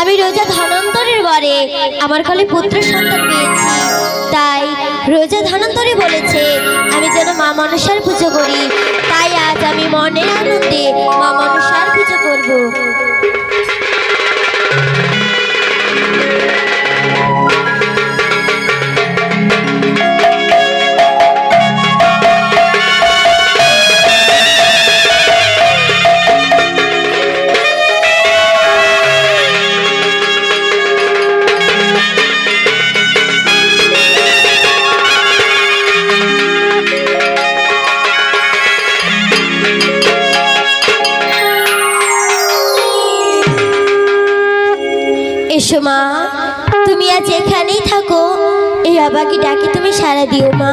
আমি রোজা ধনন্তরের বরে আমার কলে পুত্র সন্তান পেয়েছি। তাই রোজা ধনন্তরে বলেছে, আমি যেন মা মনসার পুজো করি। তাই আজ আমি মনের আনন্দে মা মনসার পুজো করব। এখানেই থাকো, এই অবাকি ডাকে তুমি সারা দিও, মা।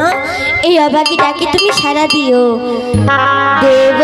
এই অবাকি ডাকে তুমি সারা দিও। দেব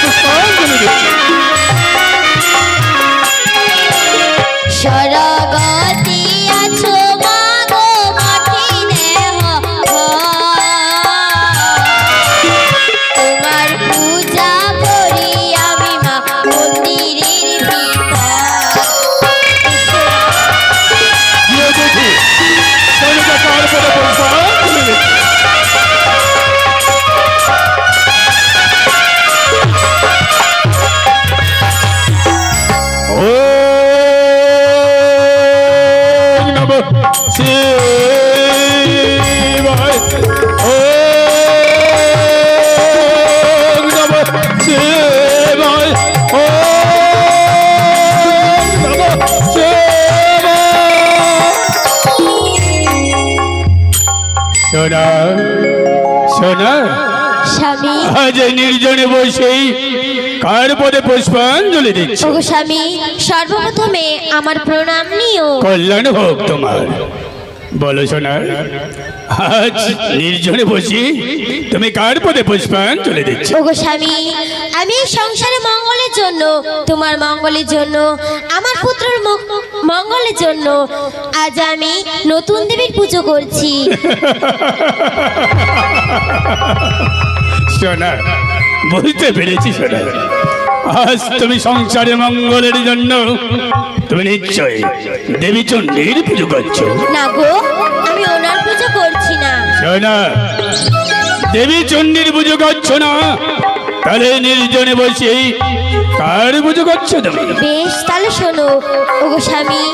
পুষ্পাঞ্জলি সোনা সোনা স্বামী। আজ নির্জনে বসেই কার পদে পুষ্পাঞ্জলি দিচ্ছ? স্বামী সর্বপ্রথমে আমার প্রণাম নিও। কল্যাণ হোক তোমার। বলো সোনার আজ নির্জনে বসি তুমি কার পদে পুষ্পাঞ্জলি দিচ্ছ? ওগো স্বামী আমি সংসারে মঙ্গলের জন্য তোমার মঙ্গলের জন্য আমার পুত্রের মঙ্গলের জন্য আজ আমি নতুন দেবীর পুজো করছি। সোনা বুঝতে পেরেছি সোনা। আজ তুমি সংসারে মঙ্গলের জন্য তুমি নিশ্চয় দেবী চণ্ডীর পুজো করছ। না গো আমি ওনার পুজো করছি না। সোনা দেবী চণ্ডীর পুজো করছ না? তাহলে নির্জনে বসে কার পুজো করছ তুমি? বেশ তাহলে শোনো। ওগো স্বামী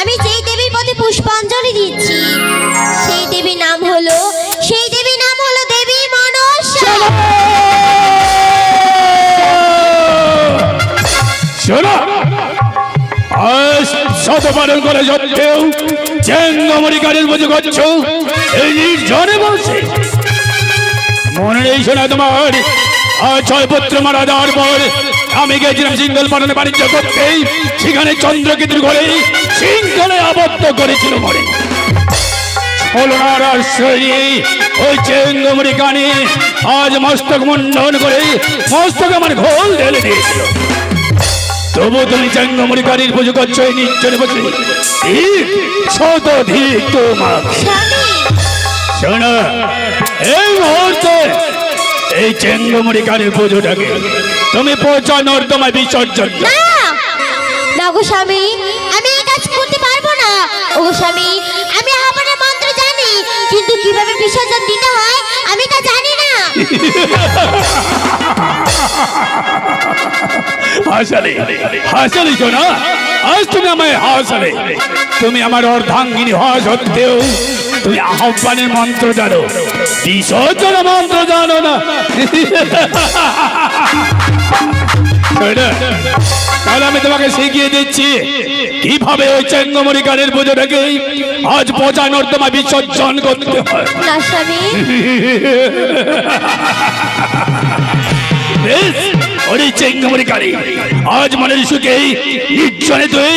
আমি যেই দেবীর পথে পুষ্পাঞ্জলি দিচ্ছি সেই দেবীর নাম হলো সেই দেবীর নাম হলো দেবী মনসা। শত পালন করে সত্ত্বেও চেঙ্গমরিকারের পুজো করছ এই নির্জনে বসে মনে নেই শোনা তোমার ছয় পুত্র মারা দেওয়ার পর আমি গেছিলাম সিঙ্গল পালনে বাণিজ্য করতেই সেখানে চন্দ্রকেতুর ঘরে সিঙ্গলে আবদ্ধ করেছিল মরে। আজ মস্তক মুন্ডন করে মস্তক আমার ঘোল ঢেলে দিয়েছিল। তবু তুমি চেঙ্গমরি পুজো করছ, এই নির্জনে বসে। তোমার। শোনো, এই মুহূর্তে এই চেঙ্গমরি কানের পুজোটাকে তুমি পচা নর্দমায় বিসর্জন। না! গো স্বামী, আমি এই কাজ করতে পারব না। ও স্বামী, আমি মন্ত্র জানি, কিন্তু কীভাবে বিসর্জন দিতে হয়, আমি তা জানি হাসালে হাসালে না আজ তুমি আমায় হাসালে। তুমি আমার অর্ধাঙ্গিনী হওয়া সত্ত্বেও তুমি আহ্বানের মন্ত্র জানো। বিসর্জন মন্ত্র জানো না। তাহলে আমি তোমাকে শিখিয়ে দিচ্ছি কীভাবে ওই চেঙ্গমরি গানের পুজোটাকে আজ পচা নর্দমা বিসর্জন করতে হয়। বেশ ওরে চেঙ্গমরি কারি আজ মনের সুখেই নির্জনে তুই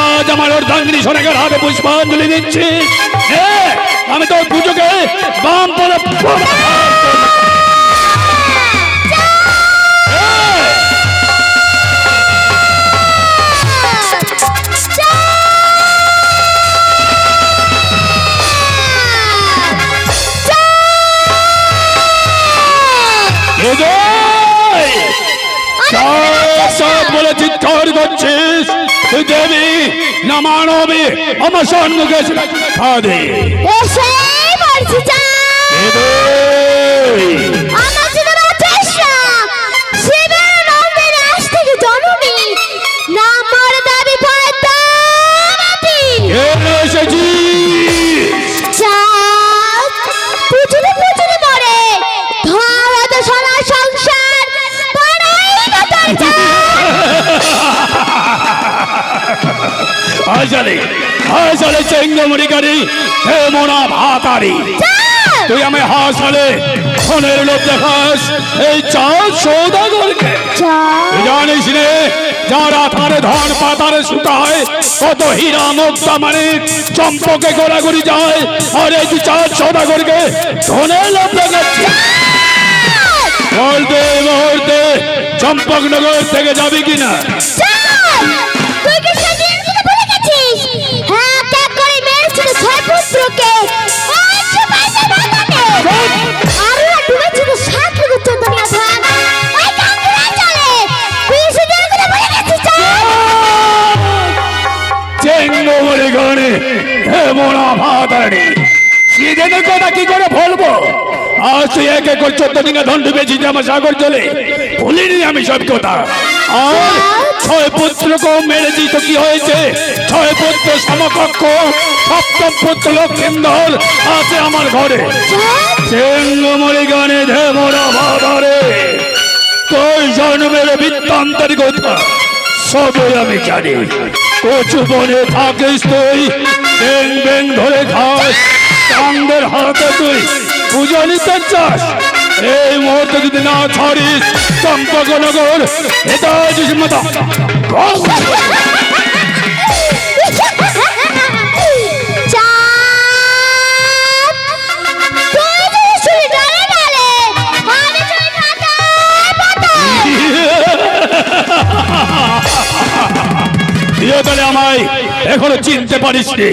আজ আমার অর্ধাঙ্গিনী সোনাগার হাতে পুষ্পাঞ্জলি দিচ্ছি আমি তোর পুজোকে বাম পরে দেবী না মানবী আমার সন্মুখে খাদে। এসেই বলছি আসলে চেঙ্গমরি গাড়ি হে মোনা ভাতারি। তুই আমি হাসলে ফোনের লোক দেখাস এই চাঁদ সৌদাগরকে। জানিস রে যারা তারে ধন পাতারে শুকায় কত হীরা মুক্তা মানে চম্পকে গোড়াগড়ি যায় আর এই চাঁদ সৌদাগরকে ধনের লোক দেখাচ্ছি। এই মুহূর্তে চম্পকনগর থেকে যাবি কিনা? ডুবেছিস আমার সাগর জলে ভুলিনি আমি সব কথা। আর ছয় পুত্রকেও মেরেছি তো কি হয়েছে? ছয় পুত্র সমকক্ষ, সপ্তম পুত্র লক্ষ্মীন্দর আছে আমার ঘরে। চেঙ্গমরি গানে ধে মোরা ভাতারে তোর জন্মের বৃত্তান্তর কথা? সবই আমি জানি। কচু বনে থাকিস তুই ব্যাং ব্যাং ধরে খাস। চাঁদের হাতে তুই, পুজো নিতে চাস? এই মুহূর্তে যদি না ছাড়িস, চম্পকনগর, এটা মতো আমায় এখনও চিনতে পারিস নি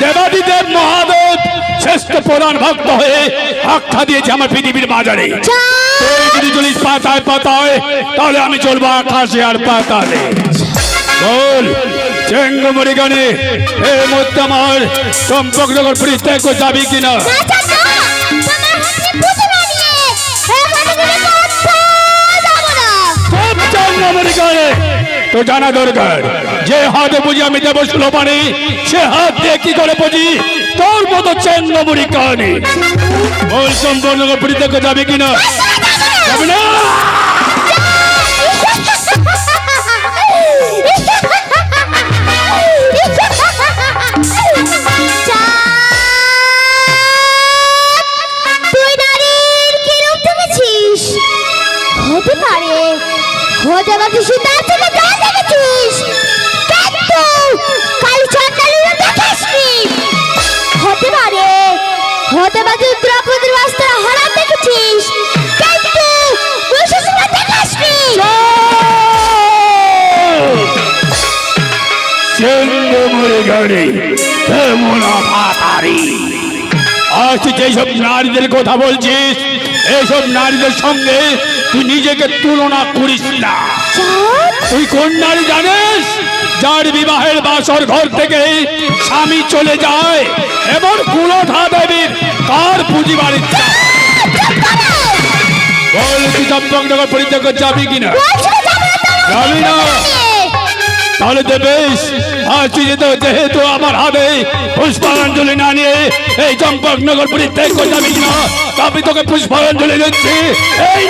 দেবাদিদেব মহাদেব শ্রেষ্ঠ প্রধান ভক্ত হয়ে আখ্যা দিয়েছে আমার পৃথিবীর বাজারে যদি চলিস পাতায় পাতায় তাহলে আমি চলবো আকাশে আর পাতালে। বল চেঙ্গমরি গানে এই আমার পরিত্যাগ যাবি কিনা? তো জানা দরকার। যে হাতে বুঝি আমি দেব সুলপানি, সে হাত দিয়ে কি করে বুঝি? তোর মতো চেঙ্গমরি কাহানি বল চম্পকনগর পরিত্যাগ যাবি কিনা? যাবে না! ভাতারি আজ তুই যেসব নারীদের কথা বলছিস এইসব নারীদের সঙ্গে তুই নিজেকে তুলনা করিস না। তুই কোন নারী জানিস যার বিবাহের বাসর ঘর থেকে স্বামী চলে যায় এবং কুলঠা দেবীর কার পুঁজি বাড়ি বল তুই চম্পকনগর পরিত্যাগ যাবি কিনা? যাবি না তাহলে তো বেশ আজ তুই যেতে যেহেতু আমার হাতে পুষ্পাঞ্জলি না নিয়ে এই চম্পকনগর পরিত্যাগ করে যাবি তবে তোকে পুষ্পাঞ্জলি দিচ্ছি। এই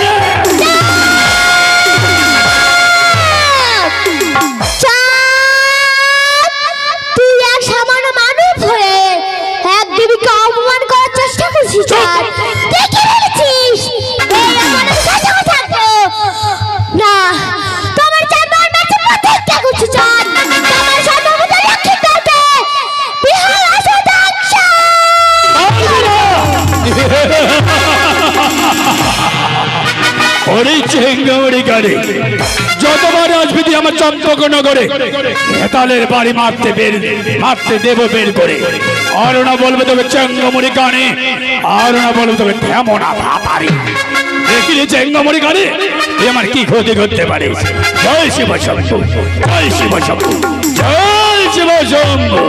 গাড়ি। যতবার আসবি তুই আমার চম্পকনগরে হেতালের বাড়ি মারতে বের, মারতে দেবো বের করে। আর না বলবে তোকে চেঙ্গমড়ি গানে আর না বলবে তোকে তেমনা ভাতারি দেখিলে চেঙ্গমড়ি গানে তুই আমার কি ক্ষতি করতে পারিস জয় শিব শম্ভু, জয় শিব শম্ভু, জয় শিব শম্ভু।